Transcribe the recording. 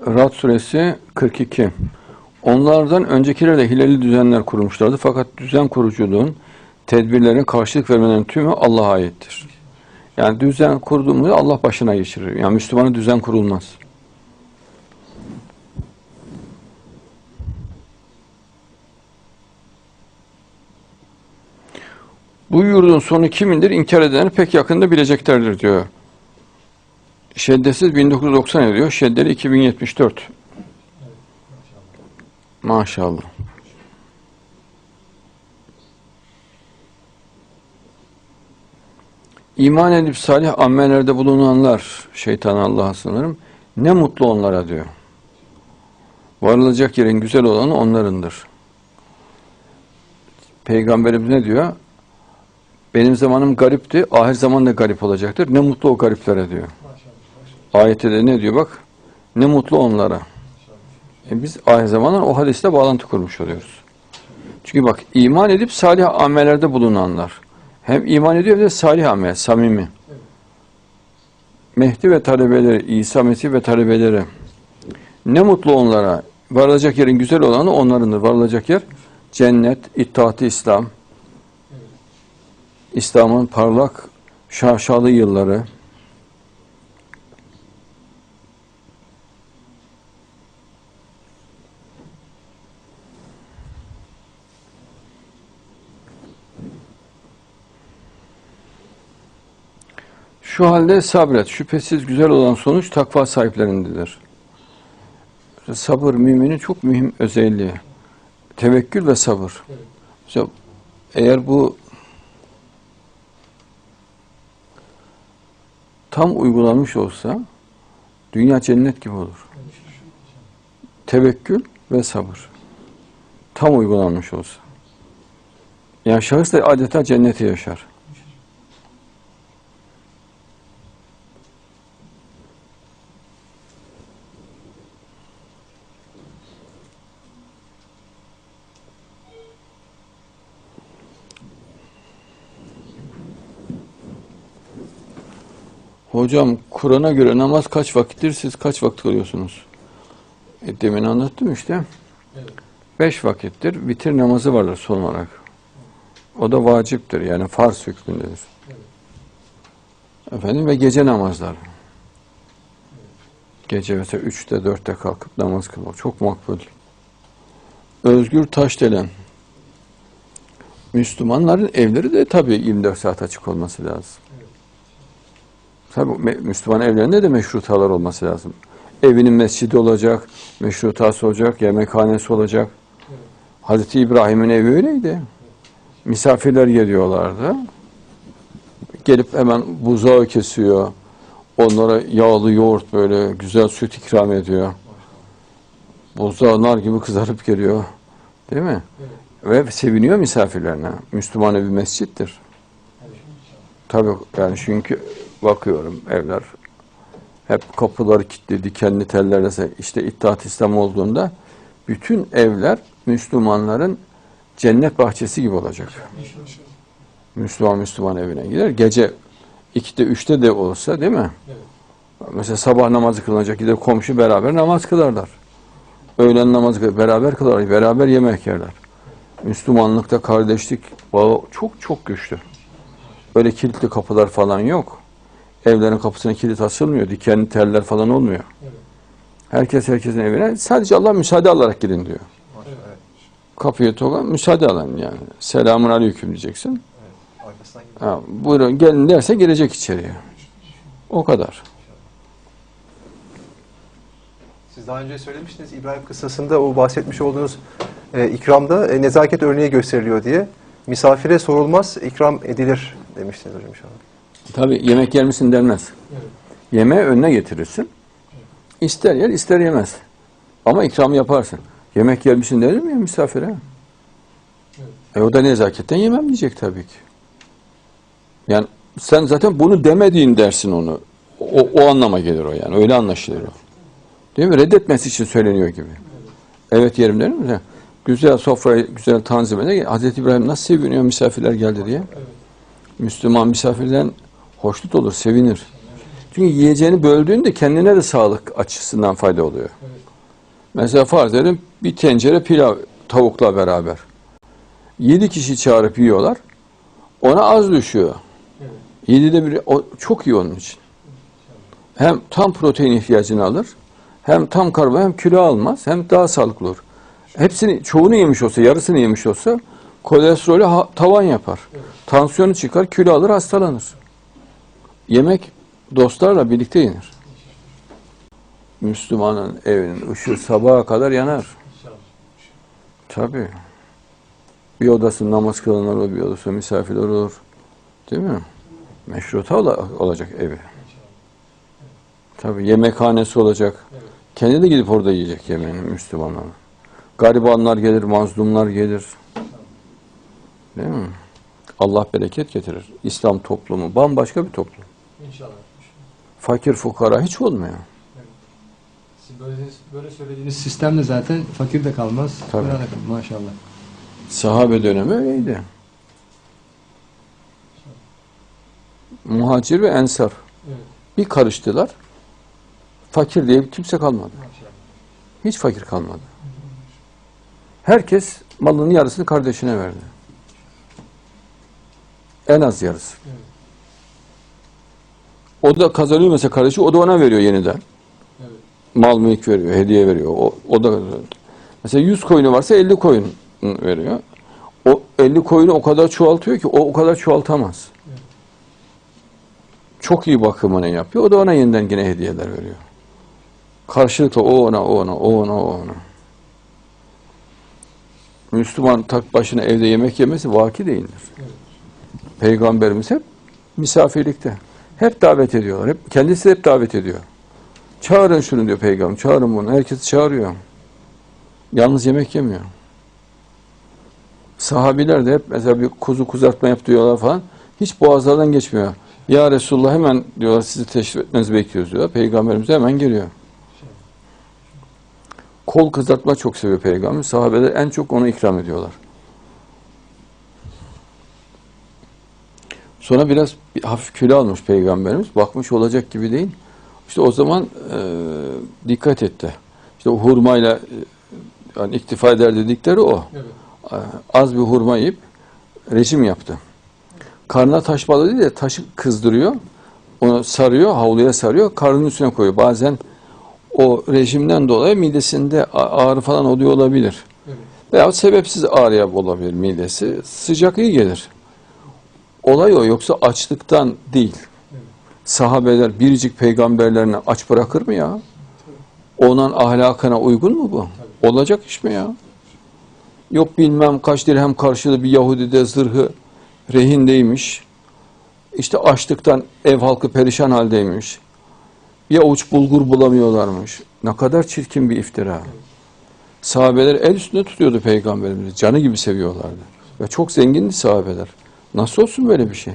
Rad suresi 42. Onlardan öncekiler de hileli düzenler kurmuşlardı. Fakat düzen kuruculuğun, tedbirlerin karşılık vermenin tümü Allah'a aittir. Yani düzen kurduğumuzda Allah başına geçirir. Yani Müslümana düzen kurulmaz. Bu yurdun sonu kimindir? İnkar edenler pek yakında bileceklerdir diyor. Şeddesiz 1990 ediyor. Şeddeli 2074. Maşallah. İman edip salih amellerde bulunanlar, şeytan Allah'a sınırım, ne mutlu onlara diyor. Varılacak yerin güzel olanı onlarındır. Peygamberimiz ne diyor? Benim zamanım garipti, ahir zaman da garip olacaktır. Ne mutlu o gariplere diyor. Ayette de ne diyor bak? Ne mutlu onlara. E biz ahir zamanlar o hadisle bağlantı kurmuş oluyoruz. Çünkü bak iman edip salih amellerde bulunanlar. Hem iman ediyor hem de salih amel, samimi. Mehdi ve talebeleri, İsa Mesih ve talebeleri. Ne mutlu onlara. Varılacak yerin güzel olanı onlarındır. Varılacak yer cennet, itaati İslam. İslam'ın parlak, şaşalı yılları. Şu halde sabret. Şüphesiz güzel olan sonuç takva sahiplerindedir. Sabır müminin çok mühim özelliği. Tevekkül ve sabır. Mesela eğer bu tam uygulanmış olsa dünya cennet gibi olur. Tevekkül ve sabır. Tam uygulanmış olsa. Yani şahıs da adeta cenneti yaşar. Hocam Kur'an'a göre namaz kaç vakittir? Siz kaç vakit kılıyorsunuz? E, demin anlattım işte. Evet. Beş vakittir. Vitir namazı vardır son olarak. O da vaciptir. Yani farz hükmündedir. Evet. Efendim ve gece namazlar. Gece mesela üçte dörtte kalkıp namaz kılmak. Çok makbul. Özgür Taşdelen. Müslümanların evleri de tabii 24 saat açık olması lazım. Me- Müslüman evlerinde de meşrutalar olması lazım. Evinin mescidi olacak, meşrutası olacak, yemekhanesi olacak. Evet. Hazreti İbrahim'in evi öyleydi. Misafirler geliyorlardı. Gelip hemen buzağı kesiyor. Onlara yağlı yoğurt böyle güzel süt ikram ediyor. Buzağı nar gibi kızarıp geliyor. Değil mi? Evet. Ve seviniyor misafirlerine. Müslüman evi mescittir. Tabii yani çünkü bakıyorum evler hep kapıları kilitli, dikenli tellerle işte İttihat İslam olduğunda bütün evler Müslümanların cennet bahçesi gibi olacak. Müslüman Müslüman evine gider. Gece 2'de 3'te de olsa değil mi? Evet. Mesela sabah namazı kılınacak gider komşu beraber namaz kılarlar. Öğlen namazı kılar, beraber kılarlar, beraber yemek yerler. Müslümanlıkta kardeşlik bağı çok çok güçlü. Öyle kilitli kapılar falan yok. Evlerin kapısına kilit asılmıyor, dikenli teller falan olmuyor. Evet. Herkes herkesin evine sadece Allah müsaade alarak girin diyor. Evet. Kapıyı toka müsaade alın yani. Selamun aleyküm diyeceksin. Gidip Ha, buyurun gelin derse girecek içeriye. O kadar. Siz daha önce söylemiştiniz İbrahim kıssasında o bahsetmiş olduğunuz e, ikramda e, nezaket örneği gösteriliyor diye. Misafire sorulmaz, ikram edilir demiştiniz hocam inşallah. Tabii yemek yer misin denmez. Evet. Yemeği önüne getirirsin. İster yer ister yemez. Ama ikram yaparsın. Yemek yer misin denir mi misafire? Evet. E o da nezaketten yemem diyecek tabii ki. Yani sen zaten bunu demediğin dersin onu. O, o anlama gelir o yani. Öyle anlaşılır o. Değil mi? Reddetmesi için söyleniyor gibi. Evet yerim der mi? Güzel sofrayı güzel tanzim eder. Hazreti İbrahim nasıl seviniyor misafirler geldi diye. Evet. Müslüman misafirden hoşnut olur, sevinir. Çünkü yiyeceğini böldüğünde kendine de sağlık açısından fayda oluyor. Mesela farz edelim bir tencere pilav tavukla beraber. Yedi kişi çağırıp yiyorlar. Ona az düşüyor. Yedide biri o çok iyi onun için. Hem tam protein ihtiyacını alır, hem tam karbon hem kilo almaz, hem daha sağlıklı olur. Hepsini, çoğunu yemiş olsa, yarısını yemiş olsa kolesterolü tavan yapar. Evet. Tansiyonu çıkar, kilo alır, hastalanır. Yemek dostlarla birlikte yenir. Müslümanın evinin ışığı sabaha kadar yanar. Tabii. Bir odası namaz kılanlar olur, bir odası misafirler olur. Değil mi? Meşruta ola- olacak evi. Tabii yemekhanesi olacak. Kendi de gidip orada yiyecek yemeğini Müslümanlar. Garibanlar gelir, mazlumlar gelir. Değil mi? Allah bereket getirir. İslam toplumu bambaşka bir toplum. İnşallah. Fakir fukara hiç olmuyor. Siz böyle, böyle söylediğiniz sistemle zaten fakir de kalmaz. Tabii. Maşallah. Sahabe dönemi öyleydi. Muhacir ve ensar Evet. bir karıştılar. Fakir diye kimse kalmadı. Maşallah. Hiç fakir kalmadı. Herkes malının yarısını kardeşine verdi. En az yarısı. Evet. O da kazanıyor mesela kardeşi, o da ona veriyor yeniden. Evet. Mal mülk veriyor, hediye veriyor. O, o da mesela 100 koyunu varsa 50 koyun veriyor. O 50 koyunu o kadar çoğaltıyor ki o o kadar çoğaltamaz. Evet. Çok iyi bakımını yapıyor. O da ona yeniden yine hediyeler veriyor. Karşılıklı o ona, o ona, o ona, o ona. Müslüman tak başına evde yemek yemesi vaki değildir. Evet. Peygamberimiz hep misafirlikte. Hep davet ediyorlar. Hep, kendisi hep davet ediyor. Çağırın şunu diyor peygamber. Çağırın bunu. Herkesi çağırıyor. Yalnız yemek yemiyor. Sahabiler de hep mesela bir kuzu kuzartma yap diyorlar falan. Hiç boğazlardan geçmiyor. Ya Resulullah hemen diyorlar sizi teşrif etmenizi bekliyoruz diyorlar. Peygamberimiz hemen geliyor. Kol kızartma çok seviyor peygamber. Sahabeler en çok onu ikram ediyorlar. Sonra biraz bir hafif kilo almış peygamberimiz. Bakmış olacak gibi değil. İşte o zaman e, dikkat etti. İşte o hurmayla e, yani iktifa eder dedikleri o. Evet. E, az bir hurma yiyip rejim yaptı. Karnına taş balığı değil de taşı kızdırıyor. Onu sarıyor, havluya sarıyor, karnının üstüne koyuyor. Bazen o rejimden dolayı midesinde ağrı falan oluyor olabilir. Evet. Veya sebepsiz ağrıya olabilir midesi. Sıcak iyi gelir. Olay o yoksa açlıktan değil. Sahabeler biricik peygamberlerini aç bırakır mı ya? Onun ahlakına uygun mu bu? Olacak iş mi ya? Yok bilmem kaç dirhem karşılığı bir Yahudi de zırhı rehindeymiş. İşte açlıktan ev halkı perişan haldeymiş. Bir avuç bulgur bulamıyorlarmış. Ne kadar çirkin bir iftira. Sahabeler el üstünde tutuyordu peygamberimizi. Canı gibi seviyorlardı. Ve çok zengindi sahabeler. Nasıl olsun böyle bir şey?